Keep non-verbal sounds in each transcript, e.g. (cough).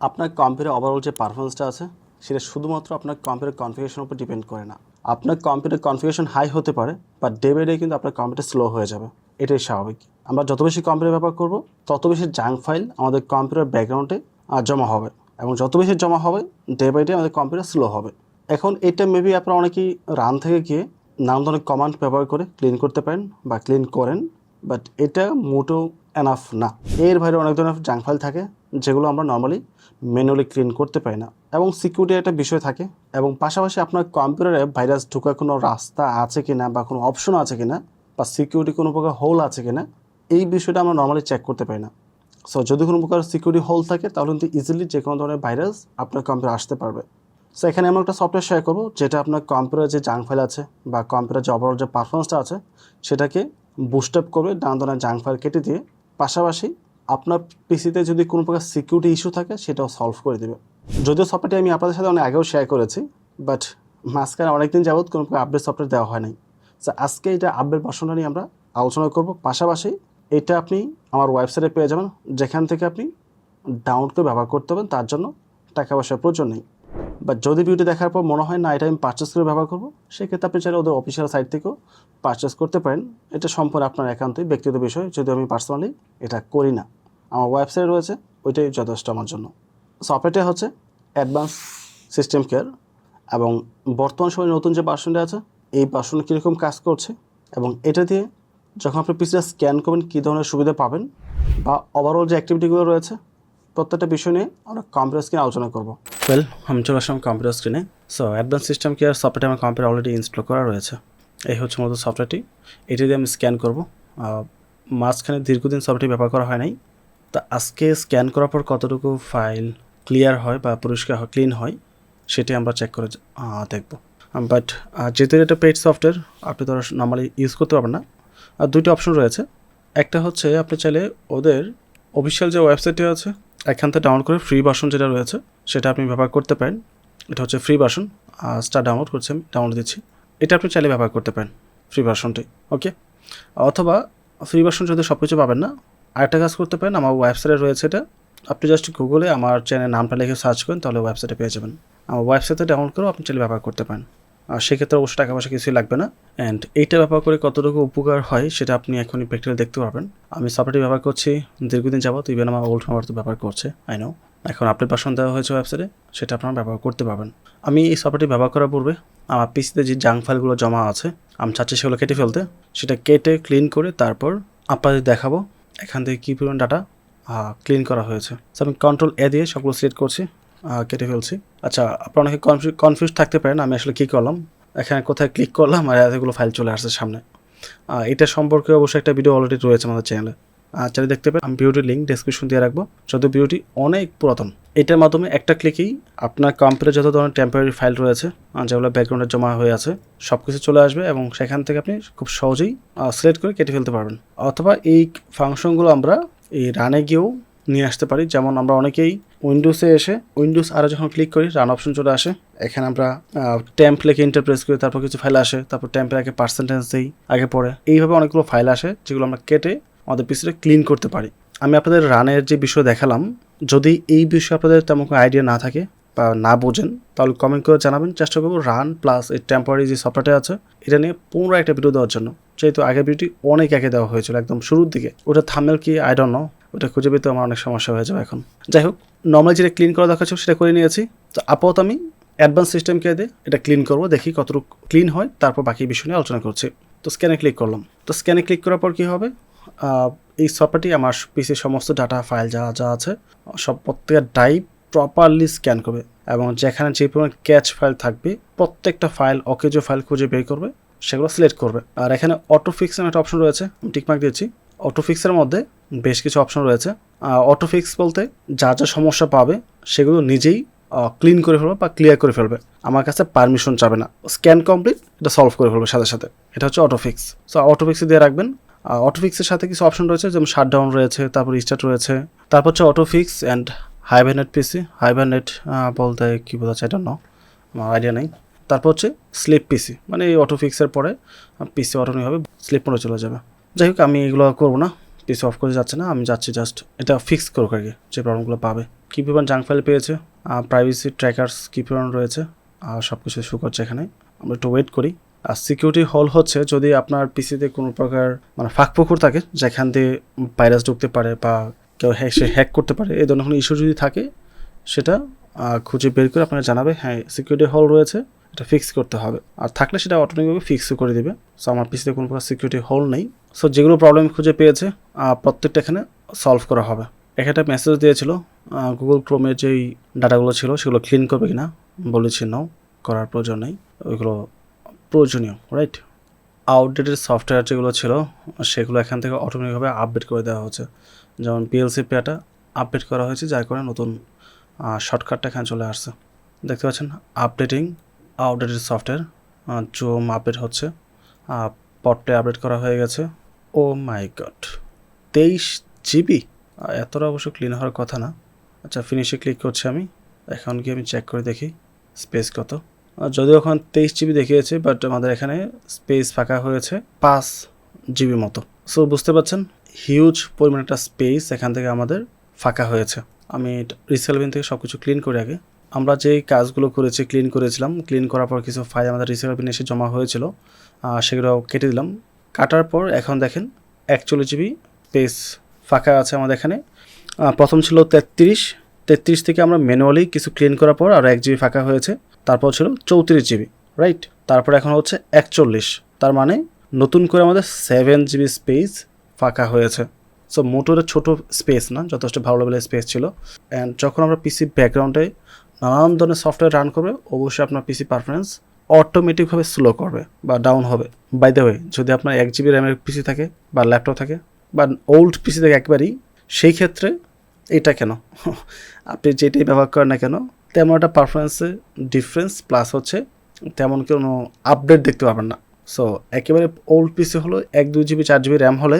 আপনার computer overall যে পারফরমেন্সটা আছে, সেটা শুধুমাত্র আপনার কম্পিউটার কনফিগারেশনের উপর ডিপেন্ড করে না। আপনার কম্পিউটার কনফিগারেশন হাই হতে পারে বাট ডে বাই ডে কিন্তু আপনার কম্পিউটার স্লো হয়ে যাবে। এটাই স্বাভাবিক। আমরা যত বেশি কম্পিউটার ব্যবহার করব, তত বেশি জাঙ্ক ফাইল আমাদের কম্পিউটার ব্যাকগ্রাউন্ডে জমা হবে। এবং যত বেশি জমা হবে ডে বাই ডে আমাদের কম্পিউটার স্লো হবে। এখন এটা মেবি আপনারা অনেকেই রান থেকে গিয়ে নানান ধরনের কমান্ড ব্যবহার করে ক্লিন করতে পারেন বা ক্লিন করেন বাট এটা মোটেও এনাফ না। এর বাইরে অনেক ধরনের জাঙ্ক ফাইল থাকে, যেগুলো আমরা নর্মালি ম্যানুয়ালি ক্লিন করতে পারি না। এবং সিকিউরিটি একটা বিষয় থাকে, এবং পাশাপাশি আপনার কম্পিউটারে ভাইরাস ঢোকার কোনো রাস্তা আছে কি না বা কোনো অপশন আছে কি না বা সিকিউরিটি কোনো প্রকার হোল আছে কি না এই বিষয়টা আমরা নর্মালি চেক করতে পারি না। সো যদি কোনো প্রকার সিকিউরিটি হোল থাকে, তাহলে কিন্তু ইজিলি যে কোনো ধরনের ভাইরাস আপনার কম্পিউটার আসতে পারবে। সো এখানে আমরা একটা সফটওয়্যার শেয়ার করব, যেটা আপনার কম্পিউটার যে জাঙ্ক ফাইল আছে, বা কম্পিউটার যে ওভারঅল যে পারফরমেন্সটা আছে, সেটাকে বুস্ট আপ করবে নানা ধরনের জাঙ্ক ফাইল কেটে দিয়ে পাশাপাশি আপনার পিসিতে যদি কোনো প্রকার সিকিউরিটি ইস্যু থাকে, সেটাও সলভ করে দেবে। যদিও সফটওয়্যারটি আমি আপনাদের সাথে অনেক আগেও শেয়ার করেছি বাট মাঝখানে অনেকদিন যাবৎ কোনো প্রকার আপডেট সফটওয়্যার দেওয়া হয় নাই। সো আজকে এটা আপডেট ভার্সনটা নিয়ে আমরা আলোচনা করব। পাশাপাশি এটা আপনি আমার ওয়েবসাইটে পেয়ে যাবেন, যেখান থেকে আপনি ডাউনলোড করে ব্যবহার করতে পারেন তার জন্য টাকা পয়সার প্রয়োজন নেই। বা যদি ভিডিওটি দেখার পর মনে হয়, না, এটা আমি পারচেস করে ব্যবহার করব, সেক্ষেত্রে আপনি চাইলে ওদের অফিসিয়াল সাইট থেকেও পারচেস করতে পারেন। এটা সম্পূর্ণ আপনার একান্তই ব্যক্তিগত বিষয়, যদি আমি পার্সোনালি এটা করি না। আমার ওয়েবসাইট রয়েছে, ওইটাই যথেষ্ট আমার জন্য। সফটওয়্যারটা হচ্ছে অ্যাডভান্স সিস্টেম কেয়ার এবং বর্তমান সময়ে নতুন যে ভার্সনটা আছে, এই ভার্সন কীরকম কাজ করছে এবং এটা দিয়ে যখন আপনি পিসিটা স্ক্যান করবেন, কী ধরনের সুবিধা পাবেন বা ওভারঅল যে অ্যাক্টিভিটিগুলো রয়েছে, প্রত্যেকটা বিষয় নিয়ে আমরা কম্পিউটার স্ক্রিনে আলোচনা করব। ওয়েল আমি চলে আসলাম কম্পিউটার স্ক্রিনে so advance system care software আমার কম্পিউটার অলরেডি ইনস্টল করা রয়েছে। এই হচ্ছে মূলত সফটওয়্যারটি এটি দিয়ে আমি স্ক্যান করব। মাঝখানে দীর্ঘদিন সফটওয়্যারটি ব্যবহার করা হয় নাই। তা আজকে স্ক্যান করার পর কতটুকু ফাইল ক্লিয়ার হয় বা পরিষ্কার হয় ক্লিন হয়, সেটি আমরা চেক করে দেখব। বাট যেহেতু এটা পেড সফটওয়্যার আপনি তো নর্মালি ইউজ করতে পারবেন না। আর দুইটা অপশন রয়েছে। একটা হচ্ছে আপনি চাইলে ওদের অফিসিয়াল যে ওয়েবসাইটটি আছে এখান থেকে ডাউনলোড করে ফ্রি ভার্সন যেটা রয়েছে, সেটা আপনি ব্যবহার করতে পারেন। এটা হচ্ছে ফ্রি ভার্সন আর স্টার ডাউনলোড করছি, আমি ডাউনলোড দিচ্ছি। এটা আপনি চাইলে ব্যবহার করতে পারেন ফ্রি ভার্সনটি ওকে অথবা ফ্রি ভার্সন যদি সব কিছু পাবেন না, আরেকটা কাজ করতে পারেন, আমার ওয়েবসাইটে রয়েছে এটা। আপনি জাস্ট গুগলে আমার চ্যানেল নামটা লিখে সার্চ করেন, তাহলে ওয়েবসাইটে পেয়ে যাবেন। আমার ওয়েবসাইটে ডাউনলোড করেও আপনি চাইলে ব্যবহার করতে পারেন। সেক্ষেত্রে অবশ্যই টাকা পয়সা কিছুই লাগবে না। অ্যান্ড এইটা ব্যবহার করে কতটুকু উপকার হয় সেটা আপনি এখনই প্র্যাকটিক্যালি দেখতে পারবেন। আমি সফটওয়্যারটি ব্যবহার করছি, দীর্ঘদিন যাবত ইভেন আমার ওল্ড মেম্বার তো ব্যবহার করছে আই নো এখন আপডেট ভার্সন দেওয়া হয়েছে ওয়েবসাইটে সেটা আপনারা ব্যবহার করতে পারবেন। আমি এই সফটওয়্যারটি ব্যবহার করার পূর্বে আমার পিসিতে যে জাঙ্ক ফাইলগুলো জমা আছে, আমি চাচ্ছি সেগুলো কেটে ফেলতে, সেটা কেটে ক্লিন করে তারপর আপনাদের দেখাবো, এখান থেকে কী পরিমাণ ডাটা ক্লিন করা হয়েছে। আমি কন্ট্রোল এ দিয়ে সবগুলো সিলেক্ট করছি। কেটে ফেলছি। আচ্ছা আপনারা অনেকে কনফিউজ থাকতে পারেন আমি আসলে কী করলাম। এখানে কোথায় ক্লিক করলাম আর এতগুলো ফাইল চলে আসছে সামনে। এটা সম্পর্কে অবশ্যই একটা ভিডিও অলরেডি রয়েছে আমাদের চ্যানেলে চাইলে দেখতে পারেন, আমি ভিডিওটির লিঙ্ক ডিসক্রিপশন দিয়ে রাখব। যত ভিডিওটি অনেক পুরাতন। এটার মাধ্যমে একটা ক্লিকেই আপনার কম্পিউটার যত ধরনের টেম্পোরারি ফাইল রয়েছে যেগুলো ব্যাকগ্রাউন্ডে জমা হয়ে আছে সব কিছু চলে আসবে এবং সেখান থেকে আপনি খুব সহজেই সিলেক্ট করে কেটে ফেলতে পারবেন। অথবা এই ফাংশনগুলো আমরা এই রানে গিয়েও নিয়ে আসতে পারি। যেমন আমরা অনেকেই উইন্ডোজে এসে উইন্ডোজ আরও যখন ক্লিক করি রান অপশন চলে আসে। এখানে আমরা ট্যাম্প লেখে ইন্টারপ্রেস করি, তারপর কিছু ফাইল আসে, তারপর ট্যাম্পের আগে পার্সেন্টেজ দিই, আগে পরে এইভাবে অনেকগুলো ফাইল আসে, যেগুলো আমরা কেটে আমাদের পিসিটা ক্লিন করতে পারি। আমি আপনাদের রানের যে বিষয় দেখালাম, যদি এই বিষয়ে আপনাদের তেমন কোনো আইডিয়া না থাকে বা না বোঝেন, তাহলে কমেন্ট করে জানাবেন। চেষ্টা করব রান প্লাস এই টেম্পোরারি যে সফটওয়্যারটা আছে, এটা নিয়ে পুনরায় একটা ভিডিও দেওয়ার জন্য। যেহেতু আগের ভিডিওটি অনেক আগে দেওয়া হয়েছিল, একদম শুরুর দিকে। ওটা থামেল কি? আই ডোন্ট নো ওটা খুঁজে পেতে আমার অনেক সমস্যা হয়ে যাবে এখন। যাই হোক নর্মাল যেটা ক্লিন করা ছিল সেটা করে নিয়েছি। তো আপাতত আমি অ্যাডভান্স সিস্টেমকে দিয়ে এটা ক্লিন করব, দেখি কতটুকু ক্লিন হয়, তারপর বাকি বিষয় নিয়ে আলোচনা করছি। তো স্ক্যানে ক্লিক করলাম। তো স্ক্যানে ক্লিক করার পর কী হবে? এই সফটওয়্যারটি আমার পিসির সমস্ত ডাটা ফাইল যা যা আছে, সব প্রত্যেকের ডাইভ প্রপারলি স্ক্যান করবে এবং যেখানে যে পরিমাণ ক্যাচ ফাইল থাকবে, প্রত্যেকটা ফাইল অকেজো ফাইল খুঁজে বের করবে, সেগুলো সিলেক্ট করবে। আর এখানে অটো ফিক্সের একটা অপশন রয়েছে, আমি টিকমার্ক দিয়েছি। অটো ফিক্সের মধ্যে বেশ কিছু অপশন রয়েছে। অটো ফিক্স বলতে যা যা সমস্যা পাবে সেগুলো নিজেই ক্লিন করে ফেলবে বা ক্লিয়ার করে ফেলবে। আমার কাছে পারমিশন চাবে না। স্ক্যান কমপ্লিট, এটা সলভ করে ফেলবে সাথে সাথে। এটা হচ্ছে অটো ফিক্স সো অটো ফিক্সে দিয়ে রাখবেন। অটো ফিক্সের সাথে কিছু অপশন রয়েছে, যেমন শাট ডাউন রয়েছে, তারপর স্টার্ট রয়েছে। তারপর হচ্ছে auto fix and hibernate PC. Hibernate বলতে কী বোঝাচ্ছে এটা ন, আমার আইডিয়া নেই। তারপর হচ্ছে স্লিপ পিসি। মানে এই অটো ফিক্সের পরে পিসি অটোমেটিকভাবে স্লিপ মোডে চলে যাবে। যাই হোক, আমি এগুলো করব না। পিসি অফ করে যাচ্ছে না, আমি যাচ্ছি জাস্ট এটা ফিক্স করুক আগে যে প্রবলেমগুলো পাবে। কী পরিমাণ জাঙ্ক ফাইল পেয়েছে, আর প্রাইভেসি ট্র্যাকার্স কী পরিমাণ রয়েছে, আর সব কিছু শু করছে এখানে। আমরা একটু ওয়েট করি। আর সিকিউরিটি হল হচ্ছে, যদি আপনার পিসিতে কোনো প্রকার মানে ফাঁক পুকুর থাকে, যেখান দিয়ে ভাইরাস ঢুকতে পারে বা কেউ হ্যাক সে হ্যাক করতে পারে, এই ধরনের কোনো ইস্যু যদি থাকে সেটা খুঁজে বের করে আপনাকে জানাবে হ্যাঁ সিকিউরিটি হল রয়েছে, এটা ফিক্স করতে হবে। আর থাকলে সেটা অটোমেটিকভাবে ফিক্সও করে দিবে। সো আমার পিসিতে কোনো প্রকার সিকিউরিটি হল নেই। সো যেগুলো প্রবলেম খুঁজে পেয়েছে প্রত্যেকটা এখানে সলভ করা হবে। এখানে মেসেজ দিয়েছিল গুগল ক্রোমের যেই ডাটাগুলো ছিল, সেগুলো ক্লিন করবে কিনা বলেছি নাও করার প্রয়োজন নেই। ওইগুলো প্রয়োজনীয় রাইট আউটডেটেড সফটওয়্যার যেগুলো ছিল, সেগুলো এখান থেকে অটোমেটিকভাবে আপডেট করে দেওয়া হচ্ছে যেমন পিএলসি পেটা আপডেট করা হয়েছে, যার কারণে নতুন শর্টকাটটা এখানে চলে আসছে। দেখতে পাচ্ছেন updating outdated software zoom update হচ্ছে। পটে আপডেট করা হয়ে গেছে। ও মাই গড তেইশ জিবি এতটা অবশ্য ক্লিন হওয়ার কথা না। আচ্ছা ফিনিশে ক্লিক করছি আমি। এখন কি আমি চেক করে দেখি স্পেস কত। যদিও এখন তেইশ জিবি দেখিয়েছে বাট আমাদের এখানে স্পেস ফাঁকা হয়েছে পাঁচ জিবি মতো। সো বুঝতে পারছেন হিউজ পরিমাণ একটা স্পেস এখান থেকে আমাদের ফাঁকা হয়েছে। আমি রিসেলভিন থেকে সব কিছু ক্লিন করে আগে। আমরা যেই কাজগুলো করেছি ক্লিন করেছিলাম। ক্লিন করার পর কিছু ফাইল আমাদের রিসেলভিন এসে জমা হয়েছিল। সেগুলো কেটে দিলাম। কাটার পর এখন দেখেন একচল্লিশ জিবি স্পেস ফাঁকা আছে আমাদের এখানে। প্রথম ছিল তেত্রিশ। তেত্রিশ থেকে আমরা ম্যানুয়ালি কিছু ক্লিন করার পর আরও এক জিবি ফাঁকা হয়েছে। তারপর ছিল চৌত্রিশ জিবি রাইট তারপর এখন হচ্ছে একচল্লিশ। তার মানে নতুন করে আমাদের সেভেন জিবি স্পেস ফাঁকা হয়েছে। সো মোটরের ছোট স্পেস না, যথেষ্ট ভালো লেভেলের স্পেস ছিল। অ্যান্ড যখন আমরা পিসি ব্যাকগ্রাউন্ডে নানান ধরনের সফটওয়্যার রান করবে, অবশ্যই আপনার পিসি পারফরমেন্স অটোমেটিকভাবে স্লো করবে বা ডাউন হবে। বাই দ্য ওয়ে যদি আপনার এক জিবি র্যামের পিসি থাকে বা ল্যাপটপ থাকে বা ওল্ড পিসি থাকে একবারই, সেই ক্ষেত্রে এটা কেন? (laughs) আপনি যেটাই ব্যবহার করেন না কেন, তেমন একটা পারফরমেন্সে ডিফারেন্স প্লাস হচ্ছে, তেমন কোনো আপডেট দেখতে পাবেন না। সো একেবারে ওল্ড পিসি হলো, এক দুই জিবি চার জিবি র্যাম হলে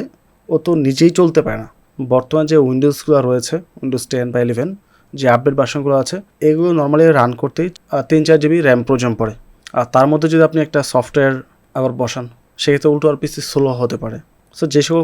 ও তো নিজেই চলতে পারে না। বর্তমান যে উইন্ডোজগুলো রয়েছে, উইন্ডোজ টেন বা ইলেভেন, যে আপডেট ভার্সনগুলো আছে, এগুলো নর্মালি রান করতেই তিন চার জিবি র্যাম প্রয়োজন পড়ে। আর তার মধ্যে যদি আপনি একটা সফটওয়্যার আবার বসান, সেক্ষেত্রে উল্টো আর পিসি স্লো হতে পারে। সো যে সকল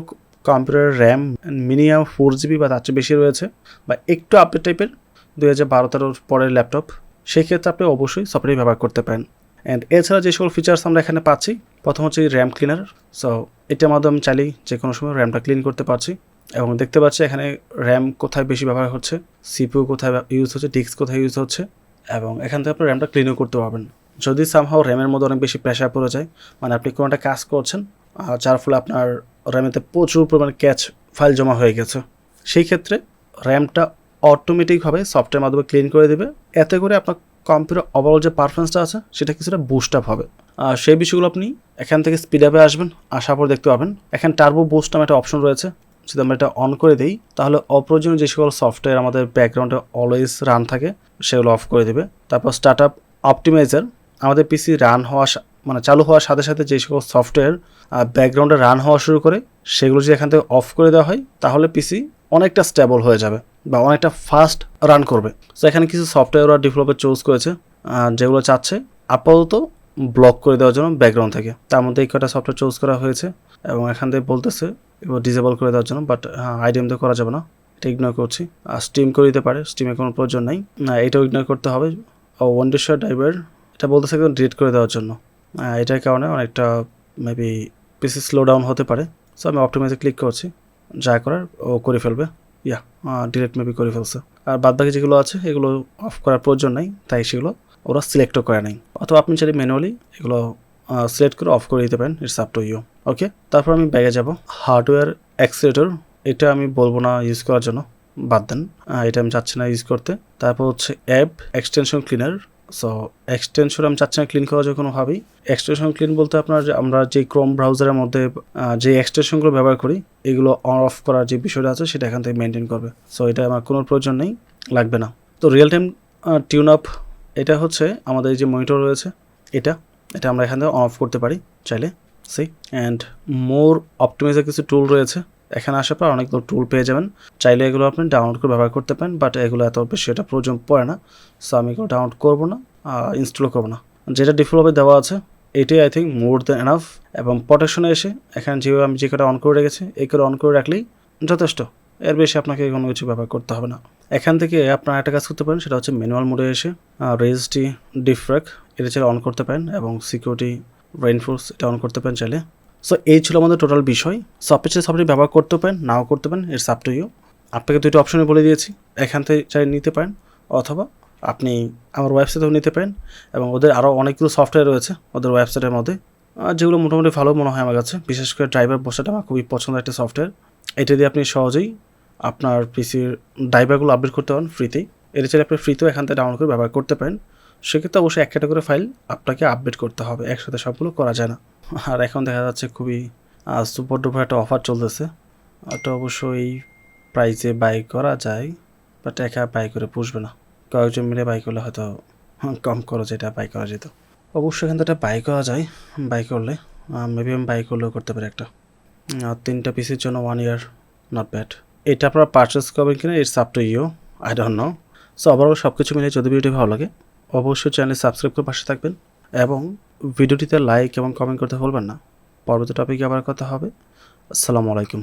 কম্পিউটারের র্যাম মিনিমাম ফোর জিবি বা তার চেয়ে বেশি রয়েছে, বা একটু আপডেট টাইপের দুই হাজার বারো তেরোর পরের ল্যাপটপ সেই ক্ষেত্রে আপনি অবশ্যই সফটওয়্যার ব্যবহার করতে পারেন। অ্যান্ড এছাড়া যে সকল ফিচার্স আমরা এখানে পাচ্ছি প্রথম হচ্ছে র্যাম ক্লিনার। সো এটার মাধ্যমে আমি চাইলেই যে কোনো সময় র্যামটা ক্লিন করতে পারছি। এবং দেখতে পাচ্ছি এখানে র্যাম কোথায় বেশি ব্যবহার হচ্ছে সিপিউ কোথায় ইউজ হচ্ছে, ডিস্ক কোথায় ইউজ হচ্ছে। এবং এখান থেকে আপনি র্যামটা ক্লিনও করতে পারবেন। যদি সামহাও র্যামের মধ্যে অনেক বেশি প্রেশার পড়ে যায় মানে আপনি কোনো একটা কাজ করছেন যার ফলে আপনার র্যামেতে প্রচুর পরিমাণে ক্যাচ ফাইল জমা হয়ে গেছে, সেই ক্ষেত্রে র্যামটা অটোমেটিকভাবে সফটওয়্যার মাধ্যমে ক্লিন করে দেবে। এতে করে আপনার কম্পিউটার ওভারঅল যে পারফরমেন্সটা আছে, সেটা কিছুটা বুস্ট আপ হবে। আর সেই বিষয়গুলো আপনি এখান থেকে স্পিড আপে আসবেন, আসার পর দেখতে পাবেন। এখানে টার্বো বুস্ট নামে একটা অপশন রয়েছে যদি আমরা এটা অন করে দিই। তাহলে অপ্রয়োজনীয় যে সকল সফটওয়্যার আমাদের ব্যাকগ্রাউন্ডে অলওয়েজ রান থাকে, সেগুলো অফ করে দেবে। তারপর স্টার্ট আপ অপটিমাইজার আমাদের পিসি রান হওয়া মানে চালু হওয়ার সাথে সাথে যে সকল সফটওয়্যার ব্যাকগ্রাউন্ডে রান হওয়া শুরু করে, সেগুলো যদি এখান থেকে অফ করে দেওয়া হয়, তাহলে পিসি অনেকটা স্টেবল হয়ে যাবে। বা অনেকটা ফাস্ট রান করবে। তো এখানে কিছু সফটওয়্যার ওরা ডেভেলপার চুজ করেছে যেগুলো চাচ্ছে আপাতত ব্লক করে দেওয়ার জন্য ব্যাকগ্রাউন্ড থেকে। তার মধ্যে এই কটা সফটওয়্যার চুজ করা হয়েছে এবং এখান থেকে বলতেছে এবার ডিসেবল করে দেওয়ার জন্য বাট আইডিএম তো করা যাবে না। এটা ইগনোর করছি। আর স্টিম করে দিতে পারে স্টিমে কোনো প্রয়োজন নাই। এটাও ইগনোর করতে হবে। ও ওয়ান্ডেশ্বর ড্রাইভার এটা বলতেছে একদম ডিলিট করে দেওয়ার জন্য। এটার কারণে অনেকটা মেবি পিসি স্লো ডাউন হতে পারে। সো আমি অপটিমাইজে ক্লিক করছি। যা করার ও করে ফেলবে। ইয়া ডিলেট মেবি করে ফেলছে। আর বাদবাকি যেগুলো আছে, এগুলো অফ করার প্রয়োজন নাই, তাই সেগুলো ওরা সিলেক্টও করে নাই। অথবা আপনি চাইলে ম্যানুয়ালি এগুলো সিলেক্ট করে অফ করে দিতে পারেন it's up to you okay তারপর আমি ব্যাগে যাব। হার্ডওয়্যার অ্যাক্সিলেটর এটা আমি বলব না ইউজ করার জন্য, বাদ দেন। এটা আমি চাচ্ছি না ইউজ করতে। তারপর হচ্ছে app extension cleaner so extension আমি চাচ্ছি না ক্লিন করা যায় কোনোভাবেই এক্সটেনশন ক্লিন বলতে আপনার যে আমরা যে ক্রোম ব্রাউজারের মধ্যে যে এক্সটেনশনগুলো ব্যবহার করি, এগুলো অন অফ করার যে বিষয়টা আছে, সেটা এখান থেকে মেনটেন করবে। সো এটা আমার কোনো প্রয়োজন নেই, লাগবে না। তো রিয়েল টাইম টিউন আপ এটা হচ্ছে আমাদের যে মনিটর রয়েছে, এটা এটা আমরা এখান থেকে অন অফ করতে পারি, চাইলে সি অ্যান্ড মোর অপটিমাইজার কিছু টুল রয়েছে। এখানে আসার পর অনেকগুলো টুল পেয়ে যাবেন। চাইলে এগুলো আপনি ডাউনলোড করে ব্যবহার করতে পারেন বাট এগুলো এত বেশি এটা প্রয়োজন পড়ে না। সো আমি এগুলো ডাউনলোড করব না, আর ইনস্টলও করব না। যেটা ডিফল্টভাবে দেওয়া আছে, এটাই I think more than enough এবং প্রোটেকশনে এসে, এখানে যেভাবে আমি যে কটা অন করে রেখেছি, এই করে অন করে রাখলেই যথেষ্ট। এর বেশি আপনাকে কোনো কিছু ব্যবহার করতে হবে না। এখান থেকে আপনারা একটা কাজ করতে পারেন, সেটা হচ্ছে ম্যানুয়াল মোডে এসে রেজিস্ট্রি ডিফ্রাক এটা চাইলে অন করতে পারেন, এবং সিকিউরিটি রেইনফোর্স এটা অন করতে পারেন চাইলে। সো এই ছিল আমাদের টোটাল বিষয়। সফটওয়্যার চাইলে আপনি ব্যবহার করতে পারেন, নাও করতে পারেন ইটস আপ টু ইউ আপনাকে দুইটা অপশনে বলে দিয়েছি। এখান থেকে চাই নিতে পারেন, অথবা আপনি আমার ওয়েবসাইটেও নিতে পারেন, এবং ওদের আরও অনেকগুলো সফটওয়্যার রয়েছে ওদের ওয়েবসাইটের মধ্যে। যেগুলো মোটামুটি ভালো মনে হয় আমার কাছে। বিশেষ করে ড্রাইভার বসাটা আমার খুবই পছন্দের একটা সফটওয়্যার এটা দিয়ে আপনি সহজেই আপনার পিসির ড্রাইভারগুলো আপডেট করতে পারেন ফ্রিতেই এটা চাইলে আপনি ফ্রিতেও এখান থেকে ডাউনলোড করে ব্যবহার করতে পারেন। সেক্ষেত্রে অবশ্যই এক ক্যাটাগরি ফাইল আপনাকে আপডেট করতে হবে। একসাথে সবগুলো করা যায় না। আর এখন দেখা যাচ্ছে খুবই সুপার ডুপার একটা অফার চলতেছে। ওটা অবশ্যই প্রাইসে বাই করা যায় বাট একা বাই করে পুষবে না। কয়েকজন মিলে বাই করলে হয়তো কম খরচ এটা বাই করা যেত। অবশ্যই এখান থেকে বাই করা যায় বাই করলে। মেবি আমি বাই করলেও করতে পারি একটা। তিনটা পিসের জন্য ওয়ান ইয়ার নট ব্যাড এটা আপনারা পারচেস করবেন কিনা it's up to you I don't know so overall সব কিছু মিলে যদি ভিডিওটি ভালো লাগে অবশ্যই চ্যানেল সাবস্ক্রাইব করে পাশে থাকবেন এবং ভিডিওটিতে লাইক এবং কমেন্ট করতে ভুলবেন না। পরবর্তী টপিকে আবার কথা হবে। আসসালামু আলাইকুম।